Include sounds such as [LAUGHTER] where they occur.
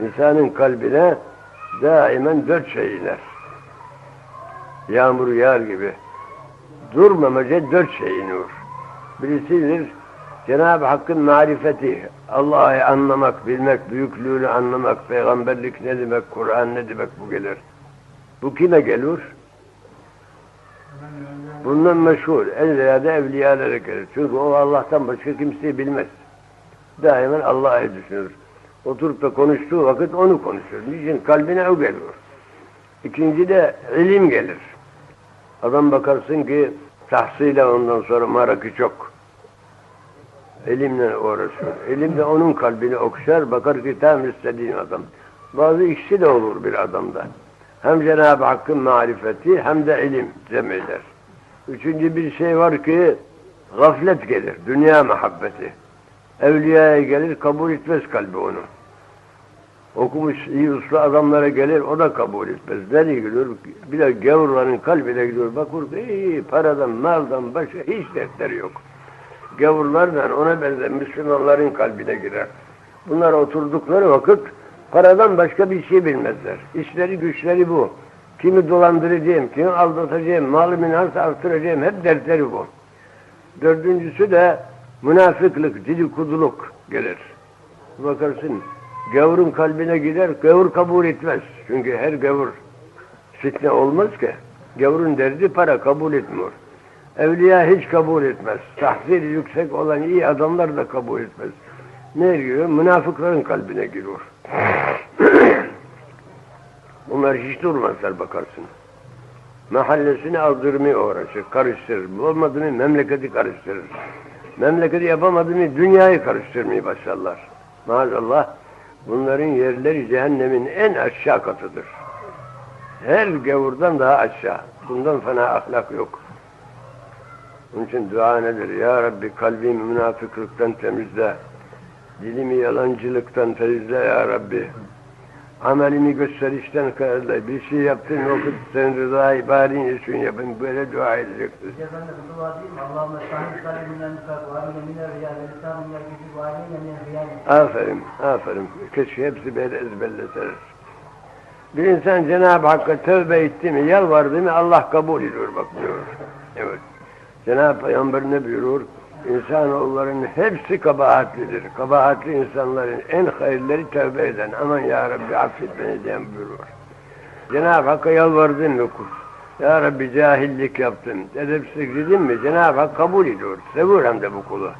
İnsanın kalbine daimen dört şey iner. Yağmur yağar gibi. Durmamaca dört şey iniyor. Birisidir Cenab-ı Hakk'ın marifeti. Allah'ı anlamak, bilmek, büyüklüğünü anlamak, peygamberlik ne demek, Kur'an ne demek bu gelir. Bu kime gelir? Bundan meşhur. En ziyade evliyalara gelir. Çünkü o Allah'tan başka kimseyi bilmez. Daima Allah'ı düşünür. Oturup da konuştuğu vakit onu konuşur. Niçin? Kalbine o geliyor. İkinci de ilim gelir. Adam bakarsın ki tahsile ondan sonra marakı çok. Elimle uğraşıyor. Elim de onun kalbini okşar, bakar ki tam istediğin adam. Bazı ikisi de olur bir adamda. Hem Cenab-ı Hakk'ın marifeti hem de ilim cem eder. Üçüncü bir şey var ki gaflet gelir, dünya muhabbeti. Evliyaya gelir, kabul etmez kalbi onu. Okumuş iyi uslu adamlara gelir, o da kabul etmez. Nereye gidiyor? Bir de gavurların kalbine gidiyor. Bakır ki iyi, paradan, maldan başka hiç dertleri yok. Gavurlarla ona benzer Müslümanların kalbine girer. Bunlar oturdukları vakit paradan başka bir şey bilmezler. İşleri güçleri bu. Kimi dolandıracağım, kimi aldatacağım, malımı nasıl artıracağım, hep dertleri bu. Dördüncüsü de münafıklık, dedikoduluk gelir. Bakarsın, gavurun kalbine gider, gavur kabul etmez. Çünkü her gavur fitne olmaz ki. Gavurun derdi para kabul etmiyor. Evliya hiç kabul etmez. Tahziri yüksek olan iyi adamlar da kabul etmez. Ne giriyor? Münafıkların kalbine giriyor. [COUGHS] Bunlar hiç durmazlar bakarsın. Mahallesini aldırmaya uğraşır, karıştırır. Olmadı mı memleketi karıştırır. Memleketi yapamadı mı dünyayı karıştırmaya başlarlar. Maazallah bunların yerleri cehennemin en aşağı katıdır. Her gavurdan daha aşağı. Bundan fena ahlak yok. Onun için dua nedir? Ya Rabbi kalbimi münafıklıktan temizle. Dilimi yalancılıktan temizle ya Rabbi. Amelimi gösterişten kararla. Bir şey yaptın okut sen rızayı bari için yapın. Böyle dua edeceksin. Efendim dua değil mi? Allahümme sahib kalbimden nifak ve amine mine riya ve lisanın yakıcı min riya. Aferin, aferin. Keşke hepsi böyle ezberleseler. Bir insan Cenab-ı Hakk'a tövbe etti mi, yalvardı mı Allah kabul ediyor bak diyor. Evet. Cenab-ı Peygamber ne buyurur? İnsanoğullarının hepsi kabahatlidir. Kabahatli insanların en hayırları tövbe eden. Aman ya Rabbi affet beni diyen buyurur. Cenab-ı Hakk'a yalvardın mı? Ya Rabbi cahillik yaptım, edepsizlik dedim mi Cenab-ı Hak kabul ediyor. Seviyor hem de bu kulu.